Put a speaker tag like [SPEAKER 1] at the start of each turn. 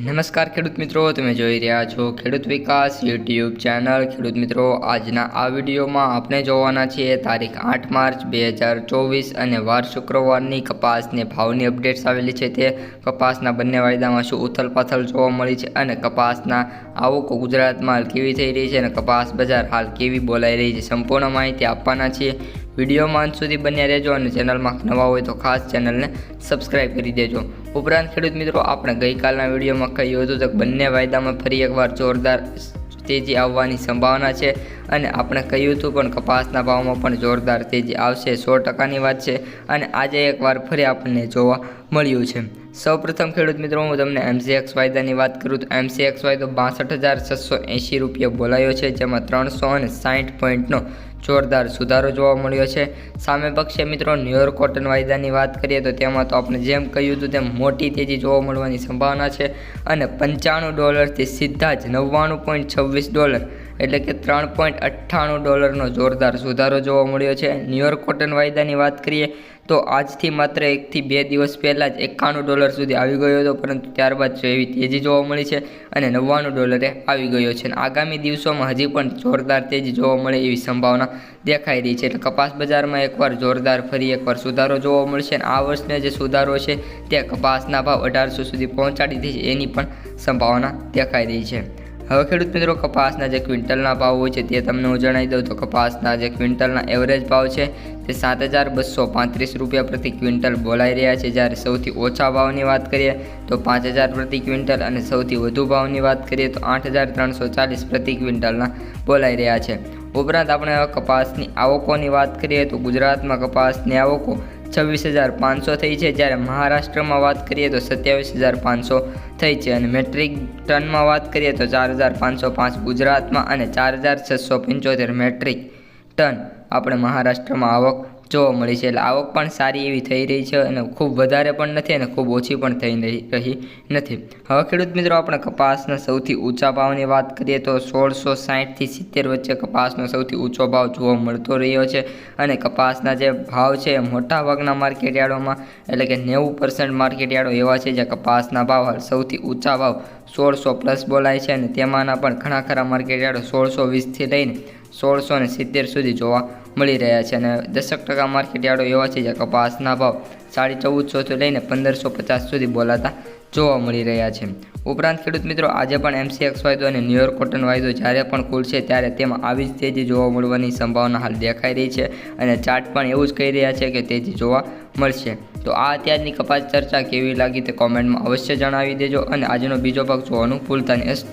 [SPEAKER 1] નમસ્કાર ખેડૂત મિત્રો, તમે જોઈ રહ્યા છો ખેડૂત વિકાસ યુટ્યુબ ચેનલ. ખેડૂત મિત્રો, આજના આ વિડીયોમાં આપણે જોવાના છીએ તારીખ આઠ માર્ચ બે હજાર ચોવીસ અને વાર શુક્રવારની કપાસને ભાવની અપડેટ્સ આવેલી છે. તે કપાસના બંને વાયદામાં શું ઉથલપાથલ જોવા મળી છે અને કપાસના આવકો ગુજરાતમાં હાલ કેવી થઈ રહી છે અને કપાસ બજાર હાલ કેવી બોલાઈ રહી છે, સંપૂર્ણ માહિતી આપવાના છીએ. વિડીયોમાં અંત સુધી બન્યા રહેજો અને ચેનલમાં નવા હોય તો ખાસ ચેનલને સબસ્ક્રાઈબ કરી દેજો. ઉપરાંત ખેડૂત મિત્રો, આપણે ગઈકાલના વિડીયોમાં કહ્યું હતું કે બંને વાયદામાં ફરી એકવાર જોરદાર તેજી આવવાની સંભાવના છે અને આપણે કહ્યું હતું પણ કપાસના ભાવમાં પણ જોરદાર તેજી આવશે. સો ટકાની વાત છે અને આજે એકવાર ફરી આપણને જોવા મળ્યું છે. સૌપ્રથમ ખેડૂત મિત્રો, હું તમને એમસીએક્સ વાયદાની વાત કરું તો એમસીએક્સ વાયદો બાસઠ હજાર છસો એંશી રૂપિયા બોલાયો છે, જેમાં ત્રણસો અને સાઠ પોઈન્ટનો જોરદાર સુધારો જોવા મળ્યો છે. સામે પક્ષે મિત્રો ન્યુયોર્ક કોટન વાયદાની વાત કરીએ તો તેમાં તો આપણે જેમ કહ્યું હતું તેમ મોટી તેજી જોવા મળવાની સંભાવના છે અને પંચાણું ડોલરથી સીધા જ નવ્વાણું પોઈન્ટ છવ્વીસ ડોલર એટલે કે ત્રણ પોઈન્ટ અઠ્ઠાણું ડોલરનો જોરદાર સુધારો જોવા મળ્યો છે. ન્યુયોર્ક કોટન વાયદાની વાત કરીએ તો આજથી માત્ર એકથી બે દિવસ પહેલાં જ એકાણું ડોલર સુધી આવી ગયો હતો, પરંતુ ત્યારબાદ એવી તેજી જોવા મળી છે અને નવ્વાણું ડોલરે આવી ગયો છે. આગામી દિવસોમાં હજી પણ જોરદાર તેજી જોવા મળે એવી સંભાવના દેખાઈ રહી છે. એટલે કપાસ બજારમાં એકવાર જોરદાર ફરી એકવાર સુધારો જોવા મળશે અને આ વર્ષને જે સુધારો છે તે કપાસના ભાવ અઢારસો સુધી પહોંચાડી દે છે એની પણ સંભાવના દેખાઈ રહી છે. હવે ખેડૂત મિત્રો કપાસના જે ક્વિન્ટલના ભાવ હોય છે તે તમને હું જણાવી દઉં. તો કપાસના જે ક્વિન્ટલના એવરેજ ભાવ છે તે સાત હજાર બસો પાંત્રીસ રૂપિયા પ્રતિ ક્વિન્ટલ બોલાઈ રહ્યા છે. જ્યારે સૌથી ઓછા ભાવની વાત કરીએ તો પાંચ હજાર પ્રતિ ક્વિન્ટલ અને સૌથી વધુ ભાવની વાત કરીએ તો આઠ હજાર ત્રણસો ચાલીસ પ્રતિ ક્વિન્ટલના બોલાઈ રહ્યા છે. ઉપરાંત આપણે કપાસની આવકોની વાત કરીએ તો ગુજરાતમાં કપાસની આવકો છવ્વીસ હજાર પાંચસો થઈ છે. જ્યારે મહારાષ્ટ્રમાં વાત કરીએ તો સત્યાવીસ હજાર પાંચસો થઈ છે અને મેટ્રિક ટનમાં વાત કરીએ તો ચાર હજાર પાંચસો પાંચ ગુજરાતમાં અને ચાર હજાર છસો પંચોતેર મેટ્રિક ટન. આપણે મહારાષ્ટ્રમાં આવક જોવા મળી છે. એટલે આવક પણ સારી એવી થઈ રહી છે અને ખૂબ વધારે પણ નથી અને ખૂબ ઓછી પણ થઈ રહી નથી. હવે ખેડૂત મિત્રો આપણે કપાસના સૌથી ઊંચા ભાવની વાત કરીએ તો સોળસો સાહીઠથી સિત્તેર વચ્ચે કપાસનો સૌથી ઊંચો ભાવ જોવા મળતો રહ્યો છે અને કપાસના જે ભાવ છે એ મોટા ભાગના માર્કેટ યાર્ડોમાં એટલે કે નેવું પર્સન્ટ માર્કેટ યાર્ડો એવા છે જે કપાસના ભાવ સૌથી ઊંચા ભાવ સોળસો પ્લસ બોલાય છે અને તેમાંના પણ ઘણા ખરા માર્કેટ યાર્ડો સોળસો વીસથી લઈને સોળસો ને સિત્તેર સુધી જોવા મળી રહ્યા છે અને દસક ટકા માર્કેટ યાર્ડો એવા છે જે કપાસના ભાવ સાડી ચૌદસોથી લઈને પંદરસો પચાસ સુધી બોલાતા જોવા મળી રહ્યા છે. ઉપરાંત ખેડૂત મિત્રો, આજે પણ એમસીએક્સ વાયદો અને ન્યુયોર્ક કોટન વાયદો જ્યારે પણ ખુલશે ત્યારે તેમાં આવી જ તેજી જોવા મળવાની સંભાવના હાલ દેખાઈ રહી છે અને ચાર્ટ પણ એવું જ કહી રહ્યા છે કે તેજી જોવા મળશે. તો આ અત્યારની કપાસ ચર્ચા કેવી લાગી તે કોમેન્ટમાં અવશ્ય જણાવી દેજો અને આજનો બીજો ભાગ જોવાનું ભૂલતા નહીં. અસ્તુ